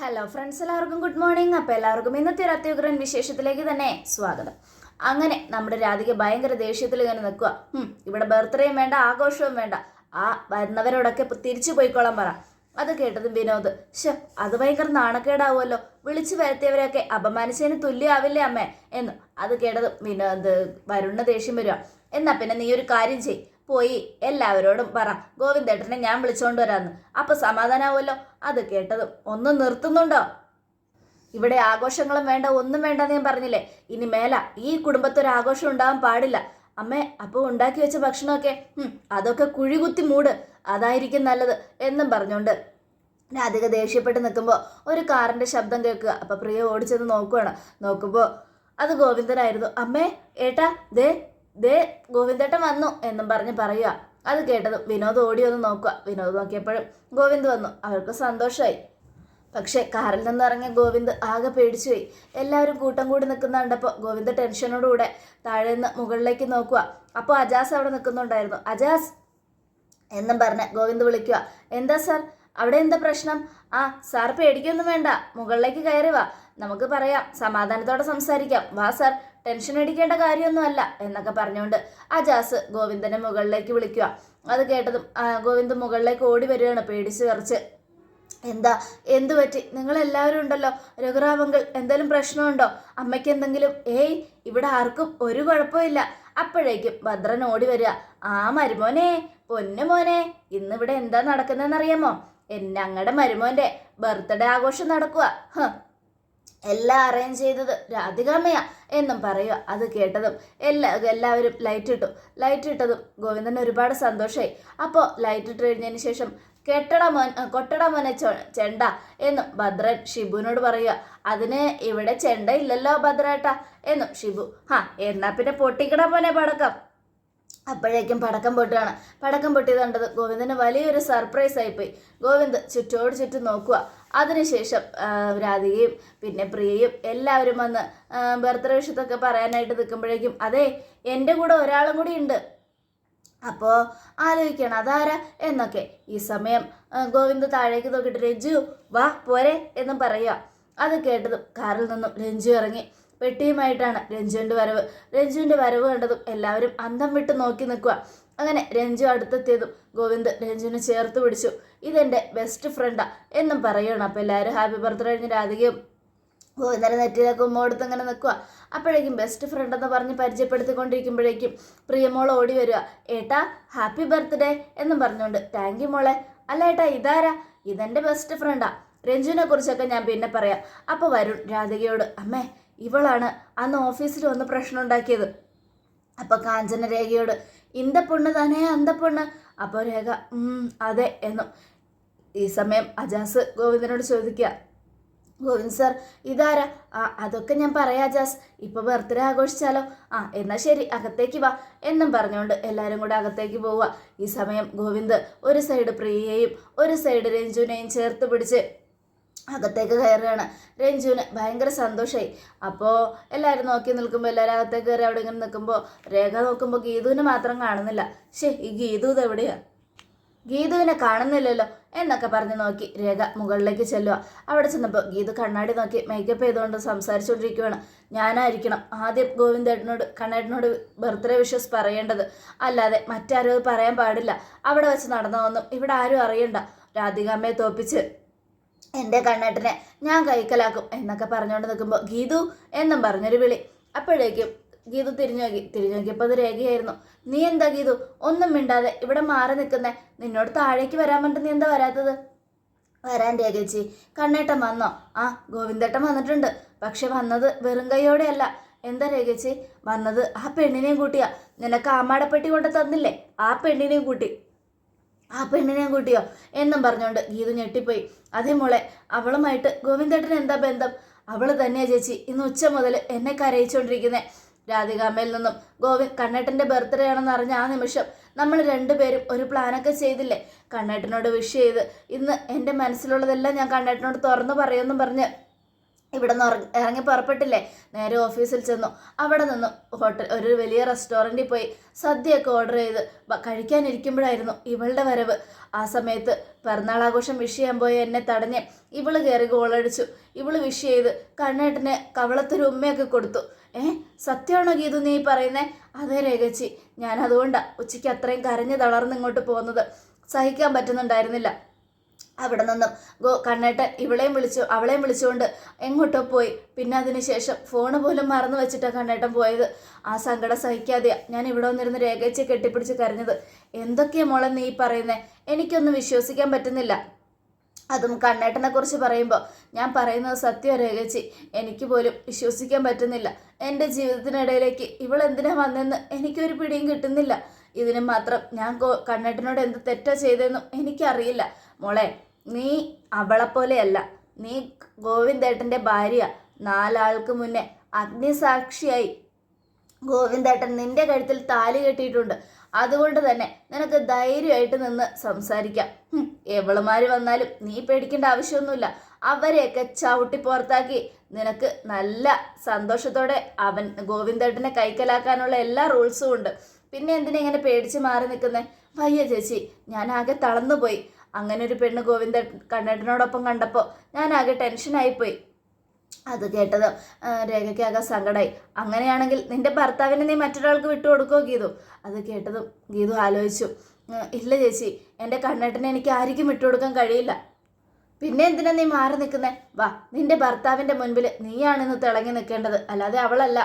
Hello friends എല്ലാവർക്കും good morning അപ്പോൾ എല്ലാവർക്കും ഇന്നത്തെ അത്യുഗ്രൻ വിശേഷത്തിലേക്ക് തന്നെ സ്വാഗതം. അങ്ങനെ നമ്മുടെ രാധിക ഭയങ്കര ദേഷ്യത്തിൽ ഇങ്ങനെ നിൽക്കുക ഇവിടെ ബർത്ത്ഡേയും വേണ്ട ആഘോഷവും വേണ്ട. ആ വരുന്നവരോടൊക്കെ തിരിച്ചു പോയിക്കോളാൻ പറ. അത് കേട്ടതും വിനോദ് ശോ അത് ഭയങ്കര നാണക്കേടാവുമല്ലോ. വിളിച്ചു വരുത്തിയവരെയൊക്കെ അപമാനിച്ചതിന് തുല്യമാവില്ലേ അമ്മേ? എന്ന്. അത് കേട്ടതും വിനോദ് വരുണ്ണ ദേഷ്യം വരിക. എന്നാ പിന്നെ നീ ഒരു കാര്യം ചെയ് പോയി. എല്ലാവരോടും പറ. ഗോവിന്ദേട്ടനെ ഞാൻ വിളിച്ചുകൊണ്ട് വരാമെന്ന് അപ്പൊ സമാധാനാവുമല്ലോ അത് കേട്ടതും ഒന്ന് നിർത്തുന്നുണ്ടോ? ഇവിടെ ആഘോഷങ്ങളും വേണ്ട ഒന്നും വേണ്ടെന്ന് ഞാൻ പറഞ്ഞില്ലേ? ഇനി മേല ഈ കുടുംബത്തൊരു ആഘോഷം ഉണ്ടാവാൻ പാടില്ല. അമ്മേ അപ്പോൾ ഉണ്ടാക്കി വെച്ച ഭക്ഷണമൊക്കെ അതൊക്കെ കുഴികുത്തി മൂട്. അതായിരിക്കും നല്ലത് എന്നും പറഞ്ഞുകൊണ്ട് രാധിക ദേഷ്യപ്പെട്ട് നിൽക്കുമ്പോൾ ഒരു കാറിന്റെ ശബ്ദം കേൾക്കുക. അപ്പൊ പ്രിയ ഓടിച്ചെന്ന് നോക്കുവാണ്. നോക്കുമ്പോൾ അത് ഗോവിന്ദനായിരുന്നു. അമ്മേ ഏട്ടാ ദേ ദേ ഗോവിന്ദേട്ടൻ വന്നു എന്നും പറഞ്ഞ് പറയുക അത് കേട്ടതും വിനോദ് ഓടി ഒന്ന് നോക്കുക വിനോദ് നോക്കിയപ്പോഴും ഗോവിന്ദ് വന്നു. അവർക്ക് സന്തോഷമായി പക്ഷേ കാറിൽ നിന്ന് ഇറങ്ങിയ ഗോവിന്ദ് ആകെ പേടിച്ചുപോയി എല്ലാവരും കൂട്ടം കൂടി നിൽക്കുന്ന കണ്ടപ്പോൾ ഗോവിന്ദ് ടെൻഷനോടുകൂടെ താഴെ നിന്ന് മുകളിലേക്ക് നോക്കുക അപ്പോൾ അജാസ് അവിടെ നിൽക്കുന്നുണ്ടായിരുന്നു. അജാസ്! എന്നും പറഞ്ഞ് ഗോവിന്ദ് വിളിക്കുക എന്താ സാർ? അവിടെ എന്താ പ്രശ്നം? ആ സാർ പേടിക്കൊന്നും വേണ്ട. മുകളിലേക്ക് കയറി വാ. നമുക്ക് പറയാം. സമാധാനത്തോടെ സംസാരിക്കാം. വാ സാർ. ടെൻഷൻ അടിക്കേണ്ട കാര്യമൊന്നുമല്ല എന്നൊക്കെ പറഞ്ഞുകൊണ്ട് അജാസ് ഗോവിന്ദനെ മുകളിലേക്ക് വിളിക്കുക. അത് കേട്ടതും ഗോവിന്ദ് മുകളിലേക്ക് ഓടി വരികയാണ് പേടിച്ച് വിറച്ച്. എന്താ എന്തു പറ്റി? നിങ്ങൾ എല്ലാവരും ഉണ്ടല്ലോ. രഘുറാമങ്കിൾ എന്തെങ്കിലും പ്രശ്നമുണ്ടോ? അമ്മയ്ക്ക് എന്തെങ്കിലും? ഏയ് ഇവിടെ ആർക്കും ഒരു കുഴപ്പമില്ല. അപ്പോഴേക്കും ഭദ്രൻ ഓടി വരിക. ആ മരുമോനെ പൊന്നു മോനെ ഇന്നിവിടെ എന്താ നടക്കുന്നതെന്ന് അറിയാമോ എന്നങ്ങടെ മരുമോന്റെ ബർത്ത്ഡേ ആഘോഷം നടക്കുക. എല്ലാം അറേഞ്ച് ചെയ്തത് രാധികാമ്മയാ എന്നും പറയുക. അത് കേട്ടതും എല്ലാ എല്ലാവരും ലൈറ്റ് ഇട്ടു. ലൈറ്റ് ഇട്ടതും ഗോവിന്ദൻ ഒരുപാട് സന്തോഷമായി അപ്പോൾ ലൈറ്റ് ഇട്ട് കഴിഞ്ഞതിന് ശേഷം കെട്ടട മോൻ കൊട്ടട മോനെ ചെണ്ട എന്നും ഭദ്രൻ ഷിബുവിനോട് പറയുക. അതിന് ഇവിടെ ചെണ്ട ഇല്ലല്ലോ ഭദ്രേട്ട എന്നും ഷിബു. ഹാ എന്നാ പിന്നെ പൊട്ടിക്കട മോനെ പടക്കം. അപ്പോഴേക്കും പടക്കം പൊട്ടുകയാണ്. പടക്കം പൊട്ടിയത് കണ്ടത് ഗോവിന്ദന് വലിയൊരു സർപ്രൈസ് ആയിപ്പോയി. ഗോവിന്ദ് ചുറ്റോട് ചുറ്റും നോക്കുക. അതിനുശേഷം രാധികയും പിന്നെ പ്രിയയും എല്ലാവരും വന്ന് ബർത്ത്ഡേ വിഷത്തൊക്കെ പറയാനായിട്ട് നിൽക്കുമ്പോഴേക്കും അതെ എന്റെ കൂടെ ഒരാളും കൂടി ഉണ്ട്. അപ്പോൾ ആലോചിക്കണം അതാരാ? എന്നൊക്കെ. ഈ സമയം ഗോവിന്ദ് താഴേക്ക് നോക്കിയിട്ട് രഞ്ജു വാ പോരെ എന്ന് പറയുക. അത് കേട്ടതും കാറിൽ നിന്നും രഞ്ജു ഇറങ്ങി. പെട്ടിയുമായിട്ടാണ് രഞ്ജുവിന്റെ വരവ്. രഞ്ജുവിന്റെ വരവ് കണ്ടതും എല്ലാവരും അന്തം വിട്ട് നോക്കി നിൽക്കുക. അങ്ങനെ രഞ്ജു അടുത്തെത്തിയതും ഗോവിന്ദ് രഞ്ജുവിനെ ചേർത്ത് പിടിച്ചു. ഇതെന്റെ ബെസ്റ്റ് ഫ്രണ്ടാ എന്നും പറയണം അപ്പോൾ എല്ലാവരും ഹാപ്പി ബർത്ത്ഡേ കഴിഞ്ഞ് രാധികയും ഗോവിന്ദനെ നെറ്റിയിലേക്ക് ഉമ്മോടുത്ത് ഇങ്ങനെ നിൽക്കുക അപ്പോഴേക്കും ബെസ്റ്റ് ഫ്രണ്ട് എന്ന് പറഞ്ഞ് പരിചയപ്പെടുത്തിക്കൊണ്ടിരിക്കുമ്പോഴേക്കും പ്രിയമോൾ ഓടി വരിക ഏട്ടാ ഹാപ്പി ബർത്ത്ഡേ എന്നും പറഞ്ഞുകൊണ്ട് താങ്ക് യു മോളെ. അല്ല ഏട്ടാ ഇതാരാ? ഇതെന്റെ ബെസ്റ്റ് ഫ്രണ്ടാ രഞ്ജുവിനെ കുറിച്ചൊക്കെ ഞാൻ പിന്നെ പറയാം. അപ്പോൾ വരുൺ രാധികയോട് അമ്മേ ഇവളാണ് അന്ന് ഓഫീസിൽ വന്ന് പ്രശ്നം ഉണ്ടാക്കിയത്. അപ്പോൾ കാഞ്ചന രേഖയോട് ഇന്ത പൊണ്ണ് തന്നെ അന്ത പൊണ്ണ് അപ്പോൾ രേഖ "ഉം, അതെ എന്നും. ഈ സമയം അജാസ് ഗോവിന്ദനോട് ചോദിക്കുക ഗോവിന്ദ് സാർ ഇതാരാ? ആ അതൊക്കെ ഞാൻ പറയാം അജാസ്. ഇപ്പോൾ ബർത്ത്ഡേ ആഘോഷിച്ചാലോ? ആ എന്നാൽ ശരി അകത്തേക്ക് വാ. എന്നും പറഞ്ഞുകൊണ്ട് എല്ലാവരും കൂടെ അകത്തേക്ക് പോവുക. ഈ സമയം ഗോവിന്ദ് ഒരു സൈഡ് പ്രിയയെയും ഒരു സൈഡ് രഞ്ജുവിനെയും ചേർത്ത് പിടിച്ച് അകത്തേക്ക് കയറുകയാണ്. രഞ്ജുവിന് ഭയങ്കര സന്തോഷമായി അപ്പോൾ എല്ലാവരും നോക്കി നിൽക്കുമ്പോൾ എല്ലാവരും അകത്തേക്ക് കയറി അവിടെ ഇങ്ങനെ നിൽക്കുമ്പോൾ രേഖ നോക്കുമ്പോൾ ഗീതുവിനെ മാത്രം കാണുന്നില്ല. ശേ ഈ ഗീതു ഇത് എവിടെയാണ് ഗീതുവിനെ കാണുന്നില്ലല്ലോ എന്നൊക്കെ പറഞ്ഞ് നോക്കി രേഖ മുകളിലേക്ക് ചെല്ലുക. അവിടെ ചെന്നപ്പോൾ ഗീതു കണ്ണാടി നോക്കി മേക്കപ്പ് ചെയ്തുകൊണ്ട് സംസാരിച്ചുകൊണ്ടിരിക്കുകയാണ് ഞാനായിരിക്കണം ആദ്യം ഗോവിന്ദേട്ടനോട് കണ്ണേട്ടനോട് ബർത്ത്ഡേ വിഷസ് പറയേണ്ടത്. അല്ലാതെ മറ്റാരും പറയാൻ പാടില്ല. അവിടെ വെച്ച് നടന്നതൊന്നും ഇവിടെ ആരും അറിയണ്ട. രാധികാമ്മയെ തോപ്പിച്ച് എന്റെ കണ്ണേട്ടനെ ഞാൻ കൈക്കലാക്കും എന്നൊക്കെ പറഞ്ഞുകൊണ്ട് നിൽക്കുമ്പോൾ ഗീതു എന്നും പറഞ്ഞൊരു വിളി. അപ്പോഴേക്കും ഗീതു തിരിഞ്ഞു നോക്കി. തിരിഞ്ഞു നോക്കിയപ്പോൾ അത് രേഖയായിരുന്നു. നീ എന്താ ഗീതു? ഒന്നും മിണ്ടാതെ ഇവിടെ മാറി നിൽക്കുന്നേ. നിന്നോട് താഴേക്ക് വരാൻ പറഞ്ഞിട്ട് നീ എന്താ വരാത്തത്? വരാൻ രേഖച്ചി കണ്ണേട്ടൻ വന്നോ. ആ ഗോവിന്ദേട്ടൻ വന്നിട്ടുണ്ട്. പക്ഷെ വന്നത് വെറും കൈയോടെയല്ല. എന്താ രേഖച്ചി വന്നത് ആ പെണ്ണിനെയും കൂട്ടിയാ. നിനക്ക് ആമാടപ്പെട്ടി കൊണ്ട് തന്നില്ലേ? ആ പെണ്ണിനെയും കൂട്ടി. ആ പെണ്ണിനെയും കൂട്ടിയോ? എന്നും പറഞ്ഞുകൊണ്ട് ഗീതു ഞെട്ടിപ്പോയി. അതേ മോളെ അവളുമായിട്ട് ഗോവിന്ദേട്ടൻ എന്താ ബന്ധം? അവൾ തന്നെയാ ചേച്ചി ഇന്ന് ഉച്ച മുതൽ എന്നെ കരയിച്ചുകൊണ്ടിരിക്കുന്നേ രാധികാമ്മയിൽ നിന്നും ഗോവി കണ്ണേട്ടന്റെ ബർത്ത്ഡേ ആണെന്ന് അറിഞ്ഞ ആ നിമിഷം നമ്മൾ രണ്ടുപേരും ഒരു പ്ലാനൊക്കെ ചെയ്തില്ലേ? കണ്ണേട്ടനോട് വിഷ് ചെയ്ത് ഇന്ന് എന്റെ മനസ്സിലുള്ളതെല്ലാം ഞാൻ കണ്ണേട്ടനോട് തുറന്നു പറയുമെന്നും പറഞ്ഞ് ഇവിടെ നിന്ന് ഇറങ്ങി പുറപ്പെട്ടില്ലേ? നേരെ ഓഫീസിൽ ചെന്നു. അവിടെ നിന്ന് ഹോട്ടൽ ഒരു വലിയ റെസ്റ്റോറന്റിൽ പോയി സദ്യയൊക്കെ ഓർഡർ ചെയ്ത് കഴിക്കാനിരിക്കുമ്പോഴായിരുന്നു ഇവളുടെ വരവ്. ആ സമയത്ത് പിറന്നാൾ ആഘോഷം വിഷ് ചെയ്യാൻ പോയി എന്നെ തടഞ്ഞ് ഇവൾ കയറി ഗോളടിച്ചു ഇവൾ വിഷ് ചെയ്ത് കണ്ണേട്ടനെ കവളത്തൊരു ഉമ്മയൊക്കെ കൊടുത്തു. ഏ സത്യമാണോ ഗീതു നീ പറയുന്നേ? അതേ രേഖച്ചി ഞാൻ അതുകൊണ്ടാണ് ഉച്ചയ്ക്ക് അത്രയും കരഞ്ഞ് തളർന്ന് ഇങ്ങോട്ട് പോകുന്നത്. സഹിക്കാൻ പറ്റുന്നുണ്ടായിരുന്നില്ല. അവിടെ നിന്നും. ഗോ കണ്ണേട്ട് ഇവളെയും വിളിച്ചു അവളെയും വിളിച്ചുകൊണ്ട് എങ്ങോട്ടോ പോയി. പിന്നെ അതിനുശേഷം ഫോണ് പോലും മറന്നു വെച്ചിട്ടാണ് കണ്ണേട്ടൻ പോയത്. ആ സങ്കടം സഹിക്കാതെ ഞാൻ ഇവിടെ വന്നിരുന്ന് രേഖച്ചെ കെട്ടിപ്പിടിച്ച് കരഞ്ഞത്. എന്തൊക്കെയാ മോളെ നീ പറയുന്നേ? എനിക്കൊന്നും വിശ്വസിക്കാൻ പറ്റുന്നില്ല. അതും കണ്ണേട്ടനെ കുറിച്ച് പറയുമ്പോൾ ഞാൻ പറയുന്നത് സത്യം രേഖച്ചി എനിക്ക് പോലും വിശ്വസിക്കാൻ പറ്റുന്നില്ല. എന്റെ ജീവിതത്തിനിടയിലേക്ക് ഇവൾ എന്തിനാ വന്നെന്ന് എനിക്കൊരു പിടിയും കിട്ടുന്നില്ല. ഇതിന് മാത്രം ഞാൻ കണ്ണേട്ടനോട് എന്ത് തെറ്റാ ചെയ്തതെന്നും എനിക്കറിയില്ല. മോളെ നീ അവളെപ്പോലെയല്ല. നീ ഗോവിന്ദേട്ടന്റെ ഭാര്യ. നാലാൾക്ക് മുന്നേ അഗ്നിസാക്ഷിയായി ഗോവിന്ദേട്ടൻ നിന്റെ കഴുത്തിൽ താലി കെട്ടിയിട്ടുണ്ട്. അതുകൊണ്ട് തന്നെ നിനക്ക് ധൈര്യമായിട്ട് നിന്ന് സംസാരിക്കാം. എവളുമാര് വന്നാലും നീ പേടിക്കേണ്ട ആവശ്യമൊന്നുമില്ല. അവരെയൊക്കെ ചവിട്ടി പുറത്താക്കി നിനക്ക് നല്ല സന്തോഷത്തോടെ അവൻ ഗോവിന്ദേട്ടനെ കൈക്കലാക്കാനുള്ള എല്ലാ റൂൾസും ഉണ്ട്. പിന്നെ എന്തിനാ ഇങ്ങനെ പേടിച്ച് മാറി നിൽക്കുന്നേ? വയ്യ ചേച്ചി ഞാൻ ആകെ തളർന്നുപോയി. അങ്ങനെ ഒരു പെണ്ണ് ഗോവിന്ദ കണ്ണേട്ടനോടൊപ്പം കണ്ടപ്പോൾ ഞാൻ ആകെ ടെൻഷനായിപ്പോയി അത് കേട്ടത് രേഖയ്ക്കാകെ സങ്കടമായി അങ്ങനെയാണെങ്കിൽ നിന്റെ ഭർത്താവിനെ നീ മറ്റൊരാൾക്ക് വിട്ടു കൊടുക്കോ ഗീതു? അത് കേട്ടതും ഗീതു ആലോചിച്ചു. ഇല്ല ചേച്ചി എന്റെ കണ്ണേട്ടനെ എനിക്ക് ആർക്കും വിട്ടുകൊടുക്കാൻ കഴിയില്ല. പിന്നെ എന്തിനാ നീ മാറി നിൽക്കുന്നേ? വാ നിന്റെ ഭർത്താവിന്റെ മുൻപിൽ നീയാണ് നീയാണിന്ന് തിളങ്ങി നിൽക്കേണ്ടത്. അല്ലാതെ അവളല്ല.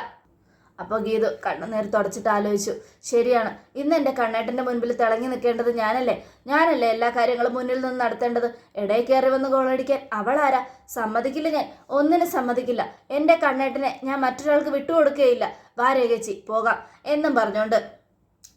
അപ്പോൾ ഗീതു കണ്ണു നേരെ തുടച്ചിട്ട് ആലോചിച്ചു. ശരിയാണ്. ഇന്ന് എന്റെ കണ്ണേട്ടന്റെ മുൻപിൽ തിളങ്ങി നിൽക്കേണ്ടത് ഞാനല്ലേ? ഞാനല്ലേ എല്ലാ കാര്യങ്ങളും മുന്നിൽ നിന്ന് നടത്തേണ്ടത്? ഇടയിൽ കയറി വന്ന് ഗോളടിക്കാൻ അവളാരാ? സമ്മതിക്കില്ല ഞാൻ. ഒന്നിനും സമ്മതിക്കില്ല. എന്റെ കണ്ണേട്ടനെ ഞാൻ മറ്റൊരാൾക്ക് വിട്ടുകൊടുക്കുകയില്ല. വാ രേഖച്ചി പോകാം. എന്നും പറഞ്ഞുകൊണ്ട്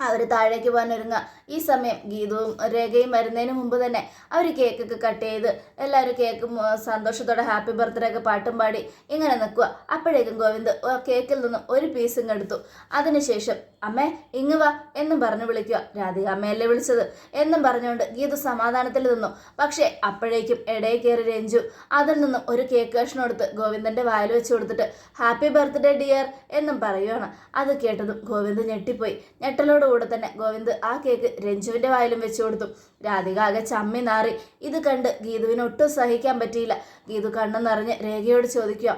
അവർ താഴേക്ക് പോകാൻ ഒരുങ്ങുക ഈ സമയം ഗീതവും രേഖയും വരുന്നതിന് മുമ്പ് തന്നെ അവർ കേക്കൊക്കെ കട്ട് ചെയ്ത് എല്ലാവരും കേക്ക് സന്തോഷത്തോടെ ഹാപ്പി ബർത്ത്ഡേ ഒക്കെ പാട്ടും പാടി ഇങ്ങനെ നിൽക്കുക. അപ്പോഴേക്കും ഗോവിന്ദ് കേക്കിൽ നിന്നും ഒരു പീസ് ഇങ്ങ് എടുത്തു. അതിനുശേഷം അമ്മേ ഇങ്ങ് വാ എന്നും പറഞ്ഞു വിളിക്കുക. രാധിക അമ്മയല്ലേ വിളിച്ചത്? എന്നും പറഞ്ഞുകൊണ്ട് ഗീത സമാധാനത്തിൽ നിന്നു. പക്ഷേ അപ്പോഴേക്കും ഇടയിൽ കയറി രഞ്ജു അതിൽ നിന്നും ഒരു കേക്ക് കഷ്ണം എടുത്ത് ഗോവിന്ദന്റെ വായിൽ വെച്ച് കൊടുത്തിട്ട് ഹാപ്പി ബർത്ത്ഡേ ഡിയർ എന്നും പറയുകയാണ് അത് കേട്ടതും ഗോവിന്ദ് ഞെട്ടിപ്പോയി. ഞെട്ടലോടുകൂടെ തന്നെ. ഗോവിന്ദ് ആ കേക്ക് രഞ്ജുവിന്റെ വായിലും വെച്ചു കൊടുത്തു. രാധിക ആകെ ചമ്മി നാറി. ഇത് കണ്ട് ഗീതുവിന് ഒട്ടും സഹിക്കാൻ പറ്റിയില്ല. ഗീതു കണ്ണു നിറഞ്ഞ് രേഖയോട് ചോദിക്കുക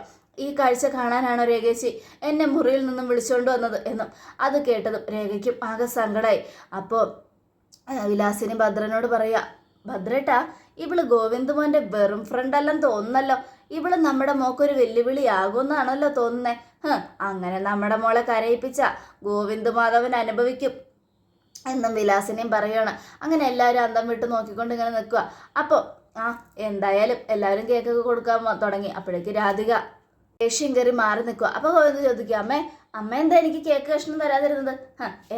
ഈ കാഴ്ച കാണാനാണോ രേഖേച്ചി? എന്നെ മുറിയിൽ നിന്നും വിളിച്ചുകൊണ്ട് വന്നത്? എന്നും അത് കേട്ടതും രേഖയ്ക്കും ആകെ സങ്കടമായി അപ്പോൾ വിലാസിനി ഭദ്രനോട് പറയാ ഭദ്രേട്ടാ ഇവൾ ഗോവിന്ദ് മോന്റെ വെറും ഫ്രണ്ട് അല്ലെന്ന് ഇവൾ നമ്മുടെ മോക്കൊരു വെല്ലുവിളി ആകുമെന്നാണല്ലോ തോന്നുന്നേ. ഹ് അങ്ങനെ നമ്മുടെ മോളെ കരയിപ്പിച്ച ഗോവിന്ദ് മാധവൻ അനുഭവിക്കും എന്നും വിലാസിനെയും പറയുകയാണ് അങ്ങനെ എല്ലാവരും അന്തം വിട്ട് നോക്കിക്കൊണ്ട് ഇങ്ങനെ നിൽക്കുക അപ്പോൾ ആ എന്തായാലും എല്ലാവരും കേക്കൊക്കെ കൊടുക്കാൻ തുടങ്ങി. അപ്പോഴേക്ക് രാധിക ദേഷ്യം കയറി മാറി നിൽക്കുക അപ്പോൾ ഗോവിന്ദ് ചോദിക്കുക അമ്മേ അമ്മ എന്താ എനിക്ക് കേക്ക് കഷ്ണം തരാതിരുന്നത്?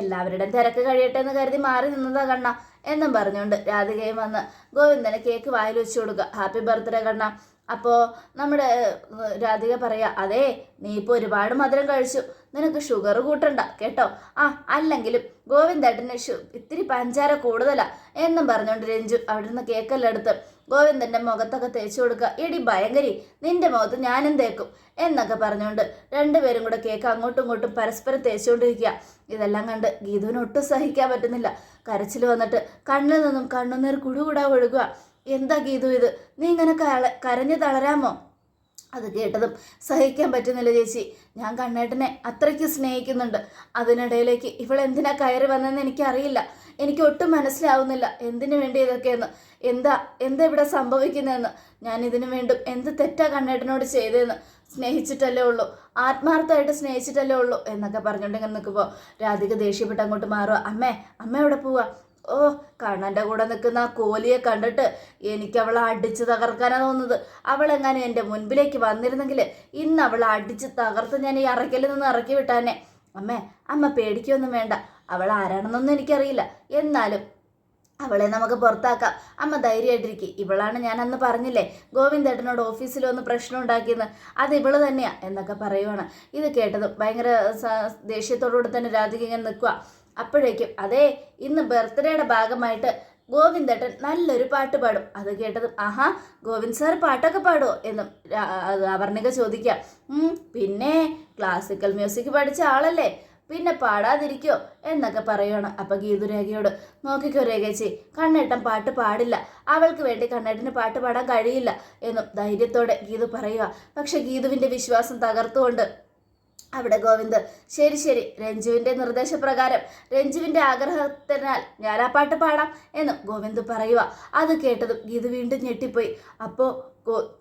എല്ലാവരുടെയും തിരക്ക് കഴിയട്ടെ എന്ന് കരുതി മാറി നിന്നതാ കണ്ണ. എന്നും പറഞ്ഞുകൊണ്ട് രാധികയും വന്ന് ഗോവിന്ദനെ കേക്ക് വായിൽ വെച്ച് കൊടുക്കുക ഹാപ്പി ബർത്ത്ഡേ കണ്ണ. അപ്പോൾ നമ്മുടെ രാധിക പറയാ അതെ നീ ഇപ്പോൾ ഒരുപാട് മധുരം കഴിച്ചു. നിനക്ക് ഷുഗർ കൂട്ടണ്ട കേട്ടോ? ആ അല്ലെങ്കിലും ഗോവിന്ദേട്ടന് ഷു ഇത്തിരി പഞ്ചാര കൂടുതലാണ് എന്നും പറഞ്ഞുകൊണ്ട് രഞ്ജു അവിടുന്ന് കേക്കെല്ലാം എടുത്ത്. ഗോവിന്ദന്റെ മുഖത്തൊക്കെ തേച്ചു കൊടുക്കുക എടി ഭയങ്കരി നിന്റെ മുഖത്ത് ഞാനും തേക്കും എന്നൊക്കെ പറഞ്ഞുകൊണ്ട് രണ്ടുപേരും കൂടെ കേക്ക് അങ്ങോട്ടും ഇങ്ങോട്ടും പരസ്പരം തേച്ചുകൊണ്ടിരിക്കുക ഇതെല്ലാം കണ്ട് ഗീതുവിന് ഒട്ടും സഹിക്കാൻ പറ്റുന്നില്ല. കരച്ചിൽ വന്നിട്ട് കണ്ണിൽ നിന്നും കണ്ണുനീർ കുടുകൂടാ ഒഴുകുക. എന്താ ഗീതു ഇത്? നീ ഇങ്ങനെ കര- കരഞ്ഞു തളരാമോ? അത് കേട്ടതും സഹിക്കാൻ പറ്റുന്നില്ല ചേച്ചി. ഞാൻ കണ്ണേട്ടനെ അത്രയ്ക്ക് സ്നേഹിക്കുന്നുണ്ട്. അതിനിടയിലേക്ക് ഇവൾ എന്തിനാ കയറി വന്നതെന്ന് എനിക്കറിയില്ല. എനിക്ക് ഒട്ടും മനസ്സിലാവുന്നില്ല. എന്തിനു വേണ്ടി ഇതൊക്കെയെന്ന്? എന്താ എന്താ ഇവിടെ സംഭവിക്കുന്നതെന്ന്? ഞാൻ ഇതിനു വേണ്ടും എന്ത് തെറ്റാ കണ്ണേട്ടനോട് ചെയ്തതെന്ന് സ്നേഹിച്ചിട്ടല്ലേ ഉള്ളൂ. ആത്മാർത്ഥമായിട്ട് സ്നേഹിച്ചിട്ടല്ലേ ഉള്ളൂ എന്നൊക്കെ പറഞ്ഞിട്ടുണ്ടെങ്കിൽ നിൽക്കുമ്പോൾ രാധിക ദേഷ്യപ്പെട്ട് അങ്ങോട്ട് മാറുക. അമ്മേ അമ്മ എവിടെ പോവാ? ഓ കണ്ണന്റെ കൂടെ നിൽക്കുന്ന ആ കോലിയെ കണ്ടിട്ട് എനിക്ക് അവളെ അടിച്ച് തകർക്കാനാണ് തോന്നുന്നത്. അവളെങ്ങാനും എന്റെ മുൻപിലേക്ക് വന്നിരുന്നെങ്കിൽ ഇന്ന് അവളെ അടിച്ച് തകർത്ത് ഞാൻ ഈ അറയ്ക്കൽ നിന്ന് ഇറക്കി വിട്ടാനെ. അമ്മേ അമ്മ പേടിക്കൊന്നും വേണ്ട. അവൾ ആരാണെന്നൊന്നും എനിക്കറിയില്ല. എന്നാലും അവളെ നമുക്ക് പുറത്താക്കാം. അമ്മ ധൈര്യമായിട്ടിരിക്കും. ഇവളാണ് ഞാൻ അന്ന് പറഞ്ഞില്ലേ ഗോവിന്ദേട്ടനോട് ഓഫീസിൽ വന്ന് പ്രശ്നം ഉണ്ടാക്കിയെന്ന്. അത് ഇവൾ തന്നെയാ എന്നൊക്കെ പറയുവാണ്. ഇത് കേട്ടതും ഭയങ്കര ദേഷ്യത്തോടുകൂടി തന്നെ രാധിക ഇങ്ങനെ നിൽക്കുക അപ്പോഴേക്കും അതെ ഇന്ന് ബർത്ത്ഡേയുടെ ഭാഗമായിട്ട് ഗോവിന്ദേട്ടൻ നല്ലൊരു പാട്ട് പാടും. അത് കേട്ടതും ആഹാ ഗോവിന്ദ് സാർ പാട്ടൊക്കെ പാടുമോ എന്നും അവർണിക ചോദിക്കാം പിന്നെ ക്ലാസിക്കൽ മ്യൂസിക് പഠിച്ച ആളല്ലേ പിന്നെ പാടാതിരിക്കോ? എന്നൊക്കെ പറയുവാണ് അപ്പൊ ഗീതുരേഖയോട്. നോക്കിക്കോ രേഖച്ചി കണ്ണേട്ടൻ പാട്ട് പാടില്ല. അവൾക്ക് വേണ്ടി കണ്ണേട്ടന് പാട്ട് പാടാൻ കഴിയില്ല എന്നും ധൈര്യത്തോടെ ഗീതു പറയുക പക്ഷെ ഗീതുവിന്റെ വിശ്വാസം തകർത്തുകൊണ്ട് അവിടെ ഗോവിന്ദ്. ശരി ശരി. രഞ്ജുവിന്റെ നിർദ്ദേശപ്രകാരം രഞ്ജുവിന്റെ ആഗ്രഹത്തിനാൽ ഞാൻ ആ പാട്ട് പാടാം എന്ന് ഗോവിന്ദ് പറയുക. അത് കേട്ടതും ഗീത് വീണ്ടും ഞെട്ടിപ്പോയി. അപ്പോൾ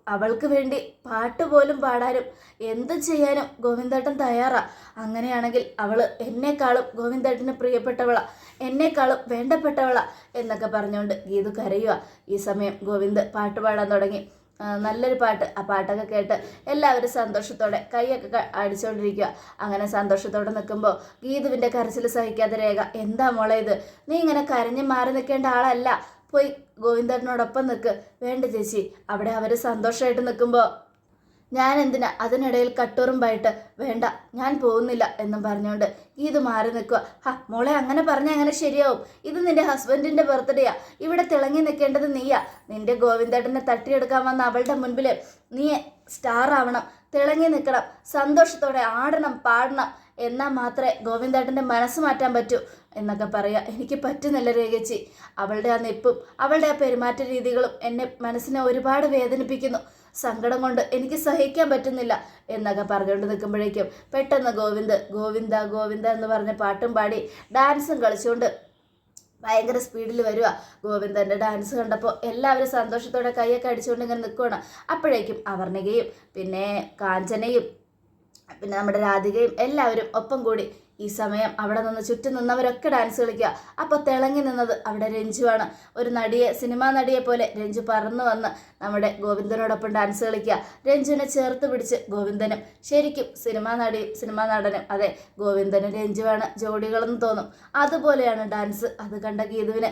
അവൾക്ക് വേണ്ടി പാട്ട് പോലും പാടാനും എന്ത് ചെയ്യാനും ഗോവിന്ദേട്ടൻ തയ്യാറാ. അങ്ങനെയാണെങ്കിൽ അവൾ എന്നെക്കാളും ഗോവിന്ദേട്ടന് പ്രിയപ്പെട്ടവളാ. എന്നെക്കാളും വേണ്ടപ്പെട്ടവളാ എന്നൊക്കെ പറഞ്ഞുകൊണ്ട് ഗീതു കരയുക ഈ സമയം ഗോവിന്ദ് പാട്ട് പാടാൻ തുടങ്ങി. നല്ലൊരു പാട്ട് ആ പാട്ടൊക്കെ കേട്ട് എല്ലാവരും സന്തോഷത്തോടെ കൈയൊക്കെ അടിച്ചുകൊണ്ടിരിക്കുക അങ്ങനെ സന്തോഷത്തോടെ നിൽക്കുമ്പോൾ ഗീതുവിന്റെ കരച്ചിൽ സഹിക്കാതെ രേഖ എന്താ മോളെ ഇത്? നീ ഇങ്ങനെ കരഞ്ഞ് മാറി നിൽക്കേണ്ട ആളല്ല. പോയി ഗോവിന്ദനോടൊപ്പം നിൽക്ക്. വേണ്ട ചേച്ചി അവിടെ അവർ സന്തോഷമായിട്ട് നിൽക്കുമ്പോൾ ഞാൻ എന്തിനാ അതിനിടയിൽ കട്ടുറുമ്പായിട്ട് വേണ്ട ഞാൻ പോകുന്നില്ല എന്നും പറഞ്ഞുകൊണ്ട് ഗീതു മാറി നിൽക്കുക. ഹ മോളെ അങ്ങനെ പറഞ്ഞാൽ അങ്ങനെ ശരിയാവും? ഇത് നിന്റെ ഹസ്ബൻഡിന്റെ ബർത്ത്ഡേയാ. ഇവിടെ തിളങ്ങി നിൽക്കേണ്ടത് നീയാ. നിന്റെ ഗോവിന്ദേട്ടനെ തട്ടിയെടുക്കാൻ വന്ന അവളുടെ മുൻപിൽ നീ സ്റ്റാർ ആവണം. തിളങ്ങി നിൽക്കണം. സന്തോഷത്തോടെ ആടണം പാടണം. എന്നാൽ മാത്രമേ ഗോവിന്ദേട്ടന്റെ മനസ്സ് മാറ്റാൻ പറ്റൂ എന്നൊക്കെ പറയുക എനിക്ക് പറ്റുന്നില്ല രേഖച്ചി. അവളുടെ ആ നിപ്പും അവളുടെ ആ പെരുമാറ്റ രീതികളും എന്നെ മനസ്സിനെ ഒരുപാട് വേദനിപ്പിക്കുന്നു. സങ്കടം കൊണ്ട് എനിക്ക് സഹിക്കാൻ പറ്റുന്നില്ല എന്നൊക്കെ പറഞ്ഞുകൊണ്ട് നിൽക്കുമ്പോഴേക്കും പെട്ടെന്ന് ഗോവിന്ദ് ഗോവിന്ദ ഗോവിന്ദ എന്ന് പറഞ്ഞ പാട്ടും പാടി ഡാൻസും കളിച്ചുകൊണ്ട് ഭയങ്കര സ്പീഡിൽ വരിക ഗോവിന്ദന്റെ ഡാൻസ് കണ്ടപ്പോൾ എല്ലാവരും സന്തോഷത്തോടെ കൈയൊക്കെ അടിച്ചുകൊണ്ട് ഇങ്ങനെ നിൽക്കുകയാണ് അപ്പോഴേക്കും അവർണികയും പിന്നെ കാഞ്ചനയും പിന്നെ നമ്മുടെ രാധികയും എല്ലാവരും ഒപ്പം കൂടി ഈ സമയം അവിടെ നിന്ന് ചുറ്റും നിന്നവരൊക്കെ ഡാൻസ് കളിക്കുക. അപ്പോൾ തിളങ്ങി നിന്നത് അവിടെ രഞ്ജുവാണ്. ഒരു നടിയെ സിനിമാ നടിയെ പോലെ രഞ്ജു പറന്നു വന്ന് നമ്മുടെ ഗോവിന്ദനോടൊപ്പം ഡാൻസ് കളിക്കുക. രഞ്ജുവിനെ ചേർത്ത് പിടിച്ച് ഗോവിന്ദനും ശരിക്കും സിനിമാ നടിയും സിനിമാ നടനും അതെ ഗോവിന്ദനും രഞ്ജുവാണ് ജോഡികളെന്ന് തോന്നും. അതുപോലെയാണ് ഡാൻസ് അത് കണ്ട ഗീതുവിന്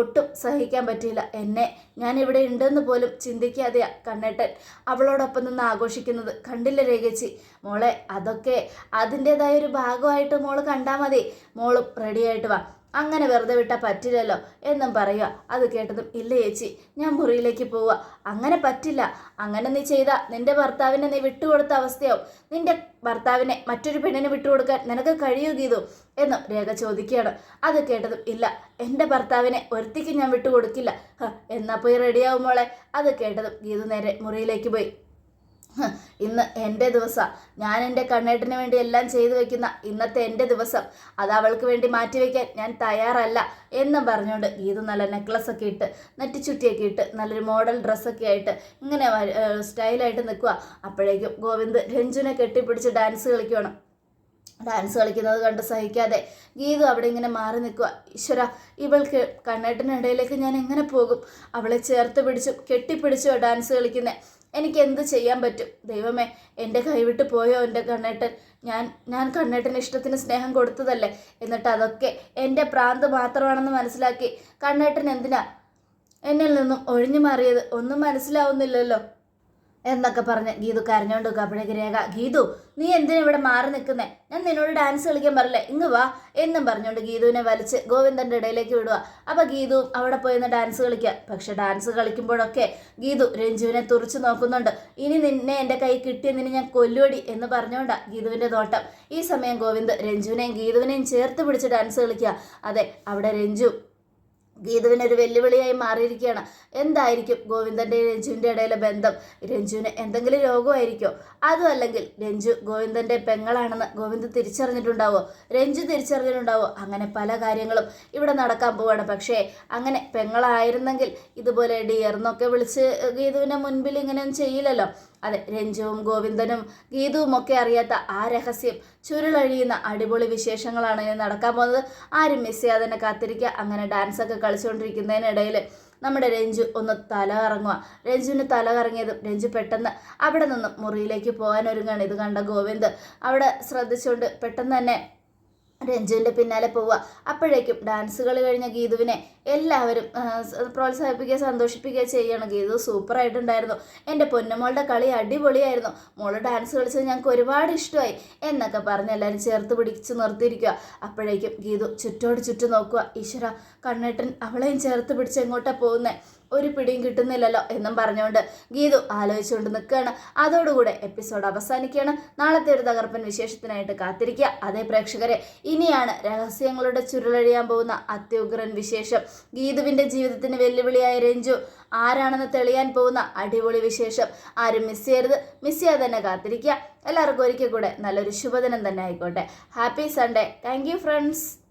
ഒട്ടും സഹിക്കാൻ പറ്റിയില്ല. എന്നെ ഞാൻ ഇവിടെ ഉണ്ടെന്ന് പോലും ചിന്തിക്കാതെയാ കണ്ണേട്ടൻ. അവളോടൊപ്പം നിന്ന് ആഘോഷിക്കുന്നത് കണ്ടില്ല രേഖച്ചി? മോളെ അതൊക്കെ അതിന്റെതായ ഒരു ഭാഗമായിട്ട് മോൾ കണ്ടാൽ മതി. മോളും റെഡിയായിട്ട് വാ. അങ്ങനെ വെറുതെ വിട്ടാൽ പറ്റില്ലല്ലോ എന്നും പറയുക അത് കേട്ടതും ഇല്ല ചേച്ചി ഞാൻ മുറിയിലേക്ക് പോവുക അങ്ങനെ പറ്റില്ല. അങ്ങനെ നീ ചെയ്ത നിന്റെ ഭർത്താവിനെ നീ വിട്ടുകൊടുത്ത അവസ്ഥയാവും. നിന്റെ ഭർത്താവിനെ മറ്റൊരു പെണ്ണിനെ വിട്ടുകൊടുക്കാൻ നിനക്ക് കഴിയൂ ഗീതു? എന്നും രേഖ ചോദിക്കുകയാണ്. അത് കേട്ടതും ഇല്ല എന്റെ ഭർത്താവിനെ ഒരുത്തിക്ക് ഞാൻ വിട്ടുകൊടുക്കില്ല എന്നാ പോയി റെഡിയാവും മോളെ? അത് കേട്ടതും ഗീതു നേരെ മുറിയിലേക്ക് പോയി. ഇന്ന് എന്റെ ദിവസം. ഞാൻ എന്റെ കണ്ണേട്ടിന് വേണ്ടി എല്ലാം ചെയ്തു വെക്കുന്ന ഇന്നത്തെ എന്റെ ദിവസം. അത് അവൾക്ക് വേണ്ടി മാറ്റിവെക്കാൻ ഞാൻ തയ്യാറല്ല എന്ന് പറഞ്ഞുകൊണ്ട് ഗീതു നല്ല നെക്ലസ് ഒക്കെ ഇട്ട് നെറ്റിച്ചുറ്റിയൊക്കെ ഇട്ട് നല്ലൊരു മോഡൽ ഡ്രസ്സൊക്കെ ആയിട്ട് ഇങ്ങനെ സ്റ്റൈലായിട്ട് നിൽക്കുക അപ്പോഴേക്കും ഗോവിന്ദ് രഞ്ജുനെ കെട്ടിപ്പിടിച്ച് ഡാൻസ് കളിക്കുകയാണ് ഡാൻസ് കളിക്കുന്നത് കണ്ട് സഹിക്കാതെ ഗീതു അവിടെ ഇങ്ങനെ മാറി നിൽക്കുക ഈശ്വര ഇവൾക്ക് കണ്ണേട്ടിനിടയിലേക്ക് ഞാൻ എങ്ങനെ പോകും? അവളെ ചേർത്ത് പിടിച്ചു കെട്ടിപ്പിടിച്ചോ ഡാൻസ് കളിക്കുന്നത് എനിക്ക് എന്ത് ചെയ്യാൻ പറ്റും? ദൈവമേ എന്റെ കൈവിട്ട് പോയോ എന്റെ കണ്ണേട്ടൻ? ഞാൻ ഞാൻ കണ്ണേട്ടന് ഇഷ്ടത്തിന് സ്നേഹം കൊടുത്തതല്ലേ? എന്നിട്ട് അതൊക്കെ എന്റെ പ്രാന്ത് മാത്രമാണെന്ന് മനസ്സിലാക്കി കണ്ണേട്ടൻ എന്തിനാ? എന്നിൽ നിന്നും ഒഴിഞ്ഞു മാറിയത് ഒന്നും മനസ്സിലാവുന്നില്ലല്ലോ. എന്നൊക്കെ പറഞ്ഞ് ഗീതു കരഞ്ഞോണ്ട് അപ്പോഴേക്ക് രേഖ ഗീതു നീ എന്തിനാ ഇവിടെ മാറി നിൽക്കുന്നേ? ഞാൻ നിന്നോട് ഡാൻസ് കളിക്കാൻ പറയില്ലേ ഇങ്ങ് വാ എന്നും പറഞ്ഞുകൊണ്ട് ഗീതുവിനെ വലിച്ച് ഗോവിന്ദന്റെ ഇടയിലേക്ക് വിടുക അപ്പൊ ഗീതു അവിടെ പോയിരുന്ന് ഡാൻസ് കളിക്കുക. പക്ഷെ ഡാൻസ് കളിക്കുമ്പോഴൊക്കെ ഗീതു രഞ്ജുവിനെ തുറച്ചു നോക്കുന്നുണ്ട്. ഇനി നിന്നെ എന്റെ കൈ കിട്ടിയതിന് ഞാൻ കൊല്ലുവടി എന്ന് പറഞ്ഞോണ്ട ഗീതുവിന്റെ നോട്ടം ഈ സമയം ഗോവിന്ദ് രഞ്ജുവിനെയും ഗീതുവിനെയും ചേർത്ത് പിടിച്ച് ഡാൻസ് കളിക്കുക. അതെ അവിടെ രഞ്ജു ഗീതുവിനൊരു വെല്ലുവിളിയായി മാറിയിരിക്കുകയാണ്. എന്തായിരിക്കും ഗോവിന്ദന്റെ രഞ്ജുവിന്റെ ഇടയിലെ ബന്ധം? രഞ്ജുവിന് എന്തെങ്കിലും രോഗമായിരിക്കോ? അതും അല്ലെങ്കിൽ രഞ്ജു ഗോവിന്ദന്റെ പെങ്ങളാണെന്ന് ഗോവിന്ദ് തിരിച്ചറിഞ്ഞിട്ടുണ്ടാവോ? രഞ്ജു തിരിച്ചറിഞ്ഞിട്ടുണ്ടാവോ? അങ്ങനെ പല കാര്യങ്ങളും ഇവിടെ നടക്കാൻ പോവാണ്. പക്ഷേ അങ്ങനെ പെങ്ങളായിരുന്നെങ്കിൽ ഇതുപോലെ ഡിയർ എന്നൊക്കെ വിളിച്ച് ഗീതുവിന്റെ മുൻപിൽ ഇങ്ങനെയൊന്നും ചെയ്യില്ലല്ലോ. അതെ രഞ്ജുവും ഗോവിന്ദനും ഗീതുവും ഒക്കെ അറിയാത്ത ആ രഹസ്യം ചുരുളഴിയുന്ന അടിപൊളി വിശേഷങ്ങളാണ് ഇനി നടക്കാൻ പോകുന്നത്. ആരും മിസ് ചെയ്യാതെ തന്നെ കാത്തിരിക്കുക. അങ്ങനെ ഡാൻസ് ഒക്കെ കളിച്ചുകൊണ്ടിരിക്കുന്നതിനിടയിൽ നമ്മുടെ രഞ്ജു ഒന്ന് തല കറങ്ങുക രഞ്ജുവിന് തല കറങ്ങിയതും രഞ്ജു പെട്ടെന്ന് അവിടെ നിന്നും മുറിയിലേക്ക് പോകാൻ ഒരുങ്ങാണ്. ഇത് കണ്ട ഗോവിന്ദ് അവിടെ ശ്രദ്ധിച്ചുകൊണ്ട് പെട്ടെന്ന് തന്നെ രഞ്ജുവിന്റെ പിന്നാലെ പോവുക. അപ്പോഴേക്കും ഡാൻസ് കളി കഴിഞ്ഞ ഗീതുവിനെ എല്ലാവരും പ്രോത്സാഹിപ്പിക്കുക സന്തോഷിപ്പിക്കുക ചെയ്യണം. ഗീതു സൂപ്പറായിട്ടുണ്ടായിരുന്നു. എന്റെ പൊന്നുമോളുടെ കളി അടിപൊളിയായിരുന്നു. മോൾ ഡാൻസ് കളിച്ചത് ഞങ്ങൾക്ക് ഒരുപാട് ഇഷ്ടമായി എന്നൊക്കെ പറഞ്ഞ് എല്ലാവരും ചേർത്ത് പിടിച്ച് നിർത്തിയിരിക്കുക. അപ്പോഴേക്കും ഗീതു ചുറ്റോട് ചുറ്റും നോക്കുക. ഈശ്വര കണ്ണേട്ടൻ അവളെയും ചേർത്ത് പിടിച്ച് എങ്ങോട്ടാ പോകുന്നത് ഒരു പിടിയും കിട്ടുന്നില്ലല്ലോ എന്നും പറഞ്ഞുകൊണ്ട് ഗീതു ആലോചിച്ചുകൊണ്ട് നിൽക്കുകയാണ്. അതോടുകൂടെ എപ്പിസോഡ് അവസാനിക്കുകയാണ്. നാളത്തെ ഒരു തകർപ്പൻ വിശേഷത്തിനായിട്ട് കാത്തിരിക്കുക. അതേ പ്രേക്ഷകരെ ഇനിയാണ് രഹസ്യങ്ങളുടെ ചുരുളഴിയാൻ പോകുന്ന അത്യുഗ്രൻ വിശേഷം. ഗീതുവിന്റെ ജീവിതത്തിന് വെല്ലുവിളിയായ രഞ്ജു ആരാണെന്ന് തെളിയാൻ പോകുന്ന അടിപൊളി വിശേഷം. ആരും മിസ് ചെയ്യരുത്. മിസ് ചെയ്യാതെ തന്നെ കാത്തിരിക്കുക. എല്ലാവർക്കും ഒരിക്കൽ കൂടെ നല്ലൊരു ശുഭദിനം തന്നെ ആയിക്കോട്ടെ. Happy Sunday thank friends